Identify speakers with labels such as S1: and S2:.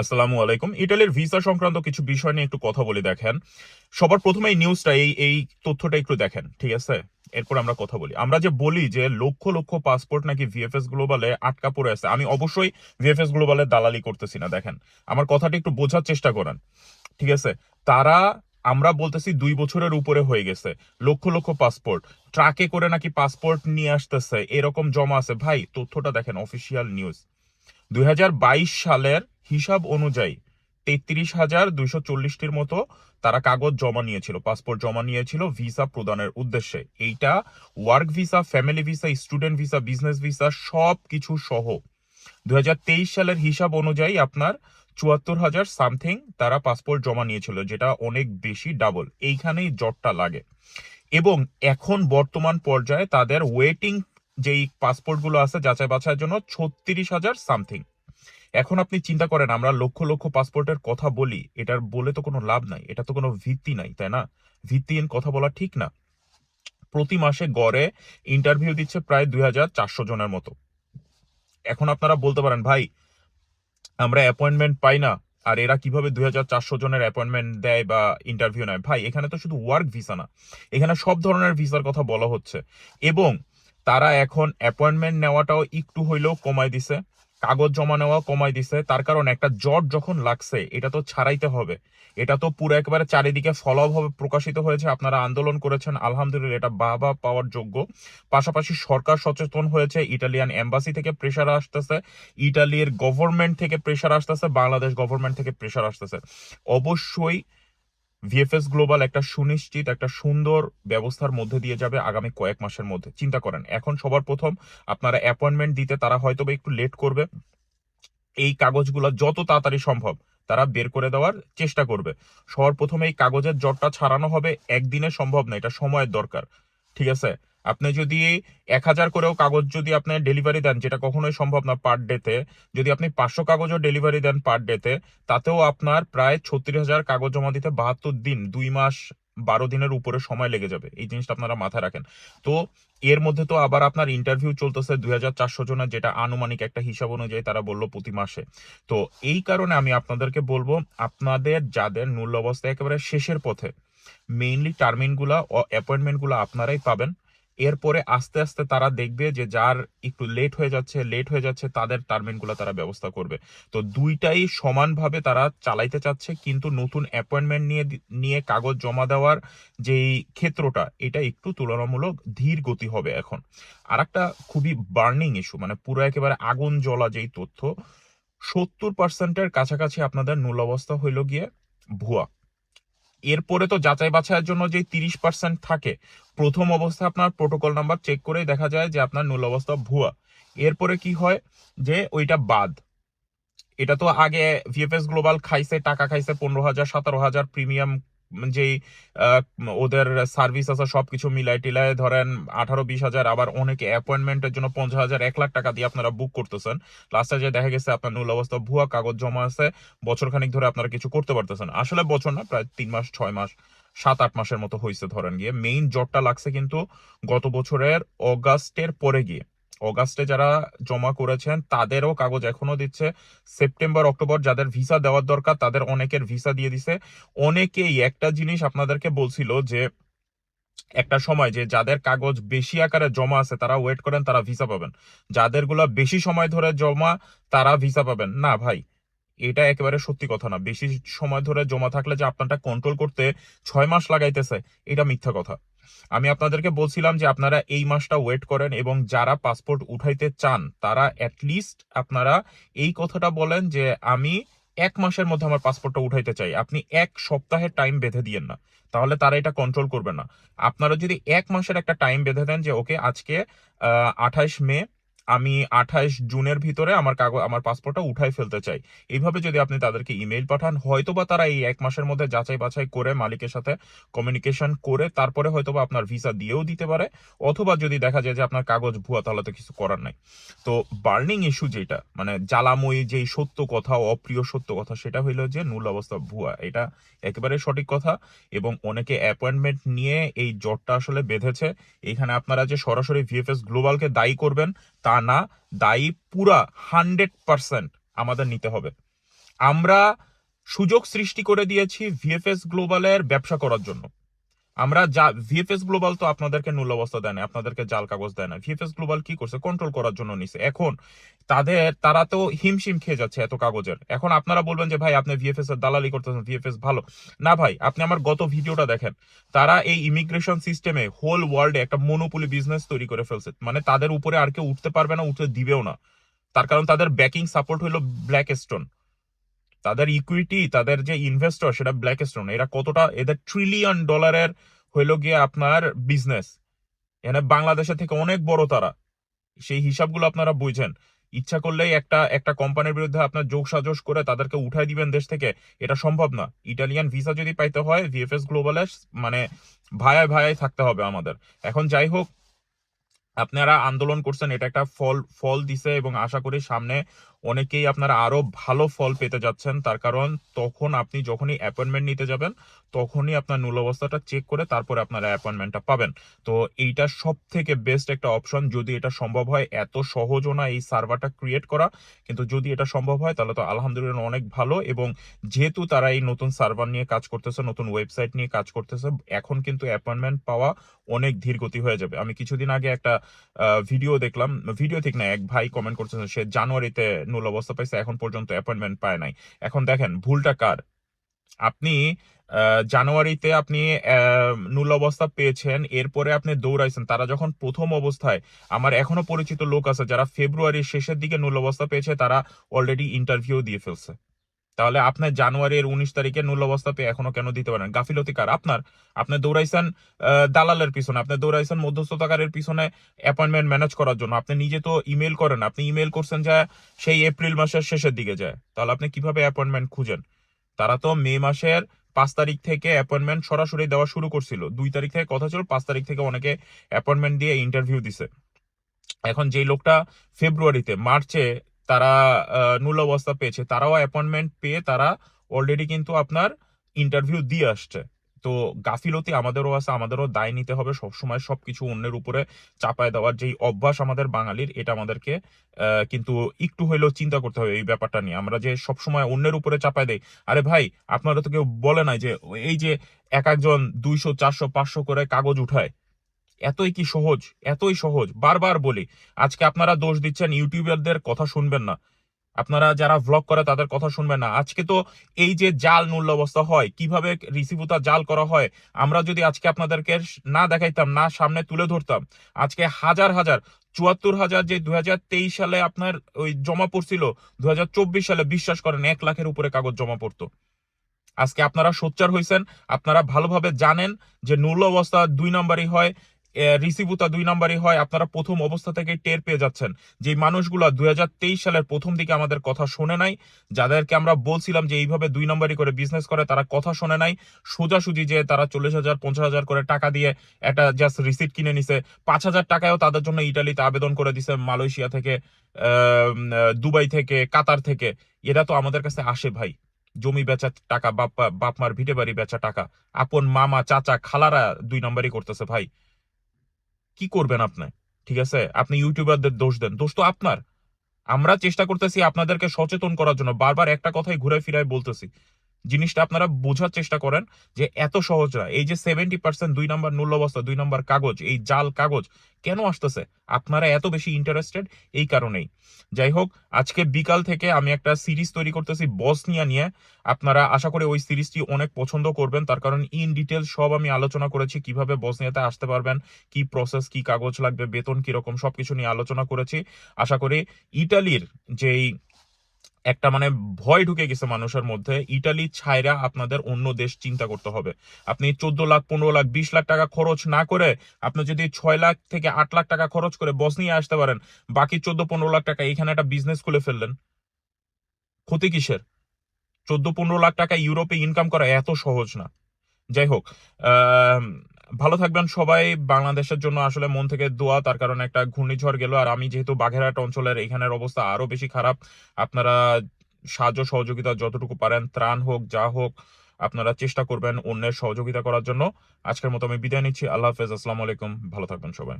S1: আসসালামু আলাইকুম। ইটালির ভিসা সংক্রান্ত কিছু বিষয় নিয়ে একটু কথা বলি দেখেন। সবার প্রথমে এই নিউজটা এই এই তথ্যটা একটু দেখেন, ঠিক আছে? এরপর আমরা কথা বলি। আমরা যে বলি যে লক্ষ লক্ষ পাসপোর্ট নাকি ভিএফএস গ্লোবালে আটকা পড়ে আছে, আমি অবশ্যই ভিএফএস গ্লোবালে দালালি করতেছি না, দেখেন। আমার কথাটা একটু বোঝার চেষ্টা করেন, ঠিক আছে? তারা, আমরা বলতেছি দুই বছরের উপরে হয়ে গেছে, লক্ষ লক্ষ পাসপোর্ট ট্রাকে করে নাকি পাসপোর্ট নিয়ে আসতেছে, এরকম জমা আছে। ভাই, তথ্যটা দেখেন অফিসিয়াল নিউজ দুই হাজার বাইশ সালের হিসাব অনুযায়ী তেত্রিশ হাজার দুইশো চল্লিশটির মতো তারা কাগজ জমা নিয়েছিল, পাসপোর্ট জমা নিয়েছিল ভিসা প্রদানের উদ্দেশ্যে। এইটা work visa, family visa, student visa, business visa সব কিছু সহ। দুই হাজার তেইশ সালের হিসাব অনুযায়ী আপনার চুয়াত্তর হাজার সামথিং তারা পাসপোর্ট জমা নিয়েছিল, যেটা অনেক বেশি ডাবল। এইখানেই জটটা লাগে। এবং এখন বর্তমান পর্যায়ে তাদের ওয়েটিং যেই পাসপোর্টগুলো আছে যাচাই বাছাইয়ের জন্য ছত্রিশ হাজার সামথিং এখন আপনি চিন্তা করেন, আমরা লক্ষ লক্ষ পাসপোর্টের কথা বলি, এটার বলে তো কোনো লাভ নাই, এটা তো কোনো ভিত্তি নাই, তাই না? ভিত্তিহীন কথা বলা ঠিক না। প্রতি মাসে গড়ে ইন্টারভিউ দিচ্ছে প্রায় দুই হাজার চারশো জনের মতো। এখন আপনারা বলতে পারেন, ভাই, আমরা অ্যাপয়েন্টমেন্ট পাই না, আর এরা কীভাবে দুই হাজার চারশো জনের অ্যাপয়েন্টমেন্ট দেয় বা ইন্টারভিউ নেয়? ভাই, এখানে তো শুধু ওয়ার্ক ভিসা না, এখানে সব ধরনের ভিসার কথা বলা হচ্ছে। এবং তারা এখন অ্যাপয়েন্টমেন্ট নেওয়াটাও একটু হইলেও কমাই দিছে, কাগজ জমা নেওয়া কমাই দিছে। তার কারণ একটা জট যখন লাগছে, এটা তো ছাড়াইতে হবে। এটা তো পুরো একবারে চারিদিকে ফলাভাবে প্রকাশিত হয়েছে। আপনারা আন্দোলন করেছেন, আলহামদুলিল্লাহ, এটা বাবা পাওয়ার যোগ্য। পাশাপাশি সরকার সচেতন হয়েছে, ইটালিয়ান এম্বাসি থেকে প্রেশার আসতেছে, ইটালির গভর্নমেন্ট থেকে প্রেশার আসতেছে, বাংলাদেশ গভর্নমেন্ট থেকে প্রেশার আসতেছে। অবশ্যই ভিএফএস গ্লোবাল একটা সুনিশ্চিত, একটা সুন্দর ব্যবস্থার মধ্যে দিয়ে যাবে আগামী কয়েক মাসের মধ্যে। চিন্তা করেন, এখন সবার প্রথম আপনারা অ্যাপয়েন্টমেন্ট দিতে তারা হয়তো একটু লেট করবে। এই কাগজগুলো যত তাড়াতাড়ি সম্ভব তারা বের করে দেওয়ার চেষ্টা করবে। সবার প্রথমে এই কাগজের জটটা ছাড়ানো হবে, একদিনে সম্ভব না, এটা সময়ের দরকার। ঠিক আছে? আপনি যদি এক হাজার করেও কাগজ যদি আপনি ডেলিভারি দেন, যেটা কখনোই সম্ভব না পার ডেতে যদি আপনি পাঁচশো কাগজও ডেলিভারি দেন পার ডেতে তাতেও আপনার প্রায় ছত্রিশ হাজার কাগজ জমা দিতে বাহাত্তর দিন, দুই মাস বারো দিনের উপরে সময় লেগে যাবে। এই জিনিসটা আপনারা মাথায় রাখেন। তো এর মধ্যে তো আবার আপনার ইন্টারভিউ চলতেছে দুই হাজার চারশো জনের, যেটা আনুমানিক একটা হিসাব অনুযায়ী তারা বলল প্রতি মাসে। তো এই কারণে আমি আপনাদেরকে বলব, আপনাদের যাদের মূল্য অবস্থা একেবারে শেষের পথে মেইনলি টার্মিনগুলা অ্যাপয়েন্টমেন্টগুলো আপনারাই পাবেন। এরপরে আস্তে আস্তে তারা দেখবে যে যার একটু লেট হয়ে যাচ্ছে লেট হয়ে যাচ্ছে, তাদের টার্মিনগুলো তারা ব্যবস্থা করবে। তো দুইটাই সমানভাবে তারা চালাইতে চাচ্ছে, কিন্তু নতুন অ্যাপয়েন্টমেন্ট নিয়ে নিয়ে কাগজ জমা দেওয়ার যেই ক্ষেত্রটা, এটা একটু তুলনামূলক ধীর গতি হবে এখন। আর একটা খুবই বার্নিং ইস্যু মানে পুরো একেবারে আগুন জ্বলা যেই তথ্য, সত্তর পার্সেন্টের কাছাকাছি আপনাদের নূল অবস্থা হইল গিয়ে ভুয়া। এরপরে তো যাচাই বাছাইয়ের জন্য যে তিরিশ পার্সেন্ট থাকে, প্রথম অবস্থা আপনার প্রোটোকল নাম্বার চেক করে দেখা যায় যে আপনার নূল অবস্থা ভুয়া। এরপরে কি হয় যে ওইটা বাদ। এটা তো আগে ভিএফএস গ্লোবাল খাইছে, টাকা খাইছে পনেরো হাজার, সতেরো হাজার প্রিমিয়াম যেই ওদের সার্ভিস আছে, সবকিছু মিলাই টিলায় ধরেন আঠারো, বিশ হাজার, আবার অনেকে অ্যাপয়েন্টমেন্টের জন্য পঞ্চাশ হাজার, এক লাখ টাকা দিয়ে আপনারা বুক করতেছেন। লাস্টে যে দেখা গেছে, আপনার নূল অবস্থা, ভুয়া কাগজ জমা আছে বছর খানিক ধরে আপনারা কিছু করতে পারতেছেন। আসলে বছর না, প্রায় তিন মাস, ছয় মাস, সাত, আট মাসের মতো হয়েছে ধরেন গিয়ে। মেইন জটটা লাগছে কিন্তু গত বছরের অগাস্টের পরে গিয়ে। অগাস্টে যারা জমা করেছেন, তাদেরও কাগজ এখনও দিচ্ছে। সেপ্টেম্বর, অক্টোবর যাদের ভিসা দেওয়ার দরকার, তাদের অনেকের ভিসা দিয়ে দিছে। অনেকেই একটা জিনিস আপনাদেরকে বলছিল যে, একটা সময় যে যাদের কাগজ বেশি আকারে জমা আছে, তারা ওয়েট করেন, তারা ভিসা পাবেন। যাদেরগুলো বেশি সময় ধরে জমা, তারা ভিসা পাবেন। না ভাই, এটা একেবারে সত্যি কথা না। বেশি সময় ধরে জমা থাকলে যে আপনারটা কন্ট্রোল করতে ছয় মাস লাগাইতেছে, এটা মিথ্যা কথা। আমি আপনাদেরকে বলছিলাম যে আপনারা এই মাসটা ওয়েট করেন এবং যারা পাসপোর্ট উঠাইতে চান, তারা অ্যাটলিস্ট আপনারা এই কথাটা বলেন যে আমি এক মাসের মধ্যে আমার পাসপোর্টটা উঠাইতে চাই। আপনি এক সপ্তাহের টাইম বেঁধে দিয়েন না। তাহলে তারা এটা কন্ট্রোল করবে না। আপনারা যদি এক মাসের একটা টাইম বেঁধে দেন যে, ওকে, আজকে আঠাইশ মে আমি আঠাইশ জুনের ভিতরে আমার কাগজ, আমার পাসপোর্টটা উঠাই ফেলতে চাই। এইভাবে যদি আপনি তাদেরকে ইমেল পাঠান, হয়তোবা তারা এই এক মাসের মধ্যে যাচাই বাছাই করে, মালিকের সাথে কমিউনিকেশন করে, তারপরে হয়তোবা আপনার ভিসা দিয়েও দিতে পারে, অথবা যদি দেখা যায় যে আপনার কাগজ ভুয়া, তাহলে তো কিছু করার নাই। তো বার্নিং ইস্যু যেটা মানে জ্বালাময়ী যেই সত্য কথা, অপ্রিয় সত্য কথা, সেটা হইল যে মূল অবস্থা ভুয়া। এটা একেবারে সঠিক কথা, এবং অনেকে অ্যাপয়েন্টমেন্ট নিয়ে এই জটটা আসলে বেঁধেছে। এখানে আপনারা যে সরাসরি ভিএফএস গ্লোবালকে দায়ী করবেন তা না দায়ী, পুরা হান্ড্রেড পারসেন্ট আমাদের নিতে হবে। আমরা সুযোগ সৃষ্টি করে দিয়েছি ভিএফএস গ্লোবালের ব্যবসা করার জন্য। আমরা যা ভিএফএস গ্লোবাল তো আপনাদেরকে মূল্য অবস্থা দেয় না আপনাদেরকে জাল কাগজ দেয় না ভিএফএস গ্লোবাল কি করছে? কন্ট্রোল করার জন্য নিছে। এখন তাদের, তারা তো হিমশিম খেয়ে যাচ্ছে এত কাগজের। এখন আপনারা বলবেন যে, ভাই, আপনি ভিএফএস এর দালালি করতেছেন ভিএফএস ভালো। না ভাই, আপনি আমার গত ভিডিওটা দেখেন। তারা এই ইমিগ্রেশন সিস্টেমে হোল ওয়ার্ল্ডে একটা মনোপলি বিজনেস তৈরি করে ফেলছে। মানে তাদের উপরে আর কেউ উঠতে পারবে না উঠতে দিবেও না। তার কারণ তাদের ব্যাকিং সাপোর্ট হলো ব্ল্যাক স্টোন তাদের ইকুইটি তাদের যে ইনভেস্টর সেটা ব্ল্যাক স্টোন এরা কতটা, এদের ট্রিলিয়ন ডলারের হইল গিয়ে আপনার বিজনেস এখানে বাংলাদেশের থেকে অনেক বড় তারা। সেই হিসাবগুলো আপনারা বুঝেন। ইচ্ছা করলেই একটা একটা কোম্পানির বিরুদ্ধে আপনার যোগ সাজস করে তাদেরকে উঠাই দিবেন দেশ থেকে। এটা সম্ভব না। ইটালিয়ান ভিসা যদি পাইতে হয় ভিএফএস গ্লোবালে মানে ভায়ায় ভায়ায় থাকতে হবে আমাদের। এখন যাই হোক, আপনারা আন্দোলন করছেন, এটা একটা ফল ফল দিছে এবং আশা করি সামনে অনেকেই আপনারা আরও ভালো ফল পেতে যাচ্ছেন। তার কারণ তখন আপনি যখনই অ্যাপয়েন্টমেন্ট নিতে যাবেন, তখনই আপনার মূল অবস্থাটা চেক করে তারপরে আপনারা অ্যাপয়েন্টমেন্টটা পাবেন। তো এইটা সব থেকে বেস্ট একটা অপশন যদি এটা সম্ভব হয়, এত সহজও না এই সার্ভারটা ক্রিয়েট করা। কিন্তু যদি এটা সম্ভব হয়, তাহলে তো আলহামদুলিল্লাহ অনেক ভালো। এবং যেহেতু তারা এই নতুন সার্ভার নিয়ে কাজ করতেছে, নতুন ওয়েবসাইট নিয়ে কাজ করতেছে, এখন কিন্তু অ্যাপয়েন্টমেন্ট পাওয়া অনেক ধীর গতি হয়ে যাবে। আমি কিছুদিন আগে একটা ভিডিও দেখলাম। ভিডিও ঠিক না, এক ভাই কমেন্ট করতেছে, সে জানুয়ারিতে নুল অবস্থা পাইছে, এখন পর্যন্ত অ্যাপয়েন্টমেন্ট পায় নাই। এখন দেখেন, ভুলটা কার? আপনি জানুয়ারিতে আপনি নুল অবস্থা পেয়েছেন, এরপরে আপনি দৌড়াইছেন, তারা যখন প্রথম অবস্থায়, আমার এখনও পরিচিত লোক আছে, যারা ফেব্রুয়ারির শেষের দিকে নুল অবস্থা পেয়েছে, তারা অলরেডি ইন্টারভিউ দিয়ে ফেলছে। তাহলে আপনার জানুয়ারির উনিশ তারিখে নুল অবস্থা পেয়ে এখনও কেন দিতে পারেন? গাফিলতি কার? আপনার? আপনি দৌড়াইছেন দালালের পিছনে। আপনি দৌড়াইছেন মধ্যস্থতাকারের পিছনে অ্যাপয়েন্টমেন্ট ম্যানেজ করার জন্য। আপনি নিজে তো ইমেল করেন। আপনি ইমেল করছেন যে সেই এপ্রিল মাসের শেষের দিকে যায়। তাহলে আপনি কীভাবে অ্যাপয়েন্টমেন্ট খুঁজেন? তারা তো মে মাসের পাঁচ তারিখ থেকে অ্যাপয়েন্টমেন্ট সরাসরি দেওয়া শুরু করছিল। দুই তারিখ থেকে কথা ছিল, পাঁচ তারিখ থেকে অনেকে অ্যাপয়েন্টমেন্ট দিয়ে ইন্টারভিউ দিছে। এখন যেই লোকটা ফেব্রুয়ারিতে, মার্চে তারা নুল অবস্থা পেয়েছে। তারাও অ্যাপয়েন্টমেন্ট পেয়ে তারা অলরেডি কিন্তু আপনার ইন্টারভিউ দিয়ে আসছে। তো গাফিলতি আমাদেরও আছে, আমাদেরও দায় নিতে হবে। সবসময় সবকিছু অন্যের উপরে চাপায় দেওয়ার যেই অভ্যাস আমাদের বাঙালির, এটা আমাদেরকে কিন্তু একটু হইলেও চিন্তা করতে হবে এই ব্যাপারটা নিয়ে। আমরা যে সবসময় অন্যের উপরে চাপায় দেই, আরে ভাই, আপনারা তো কেউ বলে নাই যে, এই যে এক একজন দুইশো, চারশো, পাঁচশো করে কাগজ উঠায় এতই কি সহজ? এতই সহজ। বারবার বলি, আজকে আপনারা দোষ দিচ্ছেন ইউটিউবারদের কথা শুনবেন না। আপনারা যারা ভ্লগ করে তাদের কথা শুনবেন না। আজকে তো এই যে জাল মূল্য অবস্থা হয়, কীভাবে রিসিভুতা জাল করা হয়, আমরা যদি আজকে আপনাদেরকে না দেখাইতাম, না সামনে তুলে ধরতাম, আজকে হাজার হাজার, চুয়াত্তর হাজার যে দুই হাজার তেইশ সালে আপনার ওই জমা পড়ছিল, দুই হাজার চব্বিশ সালে বিশ্বাস করেন, এক লাখের উপরে কাগজ জমা পড়তো। আজকে আপনারা সোচ্চার হয়েছেন আপনারা ভালোভাবে জানেন যে নূল্য অবস্থা দুই নম্বরই হয় রিসিভুতা দুই নম্বরই হয়, আপনারা প্রথম অবস্থা থেকে টের পেয়ে যাচ্ছেন। যে মানুষগুলা দুই হাজার তেইশ সালের প্রথম দিকে আমাদের কথা শোনে নাই, যাদেরকে আমরা বলছিলাম যে এইভাবে দুই নম্বরই করে বিজনেস করে, তারা কথা শোনে নাই। সোজাসুজি যে তারা চল্লিশ হাজার, পঞ্চাশ হাজার করে টাকা দিয়ে একটা জাস্ট রিসিট কিনে নিছে। পাঁচ হাজার টাকায়ও তাদের জন্য ইটালিতে আবেদন করে দিছে, মালয়েশিয়া থেকে দুবাই থেকে, কাতার থেকে। এরা তো আমাদের কাছে আসে ভাই। জমি বেচা টাকা, বাপ বাপ মার ভিটে বাড়ি বেচা টাকা। আপন মামা, চাচা, খালারা দুই নম্বরই করতেছে ভাই। কি করবেন আপনি? ঠিক আছে? আপনি ইউটিউবারদের দোষ দেন। দোষ তো আপনার। আমরা চেষ্টা করতেছি আপনাদেরকে সচেতন করার জন্য। বারবার একটা কথাই ঘুরে ফিরায় বলতেছি। জিনিসটা আপনারা বোঝার চেষ্টা করেন যে এত সহজ না এই যে সেভেন্টি পার্সেন্ট দুই নম্বর মূল্য অবস্থা দুই নম্বর কাগজ, এই জাল কাগজ কেন আসতেছে? আপনারা এত বেশি ইন্টারেস্টেড এই কারণেই। যাই হোক, আজকে বিকাল থেকে আমি একটা সিরিজ তৈরি করতেছি বসনিয়া নিয়ে। আপনারা আশা করি ওই সিরিজটি অনেক পছন্দ করবেন। তার কারণ ইন ডিটেল সব আমি আলোচনা করেছি, কীভাবে বসনিয়াতে আসতে পারবেন, কি প্রসেস কি কাগজ লাগবে, বেতন কীরকম, সবকিছু নিয়ে আলোচনা করেছি। আশা করি ইটালির যেই একটা মানে ভয় ঢুকে গেছে মানুষের মধ্যে, ইটালি ছাইরা আপনাদের অন্য দেশ চিন্তা করতে হবে। আপনি চোদ্দ লাখ, পনেরো লাখ, বিশ লাখ টাকা খরচ না করে আপনি যদি ছয় লাখ থেকে আট লাখ টাকা খরচ করে বস নিয়ে আসতে পারেন, বাকি চোদ্দ, পনেরো লাখ টাকা এখানে একটা বিজনেস খুলে ফেললেন। ক্ষতি কিসের? চোদ্দ, পনেরো লাখ টাকা ইউরোপে ইনকাম করা এত সহজ না। যাই হোক ভালো থাকবেন সবাই। বাংলাদেশের জন্য আসলে মন থেকে দোয়া, তার কারণে একটা ঘূর্ণিঝড় গেল। আর আমি যেহেতু বাঘেরহাট অঞ্চলের, এখানের অবস্থা আরও বেশি খারাপ। আপনারা সাহায্য, সহযোগিতা যতটুকু পারেন, ত্রাণ হোক, যা হোক, আপনারা চেষ্টা করবেন অন্যের সহযোগিতা করার জন্য। আজকের মতো আমি বিদায় নিচ্ছি। আল্লাহ হাফেজ। আসসালামু আলাইকুম। ভালো থাকবেন সবাই।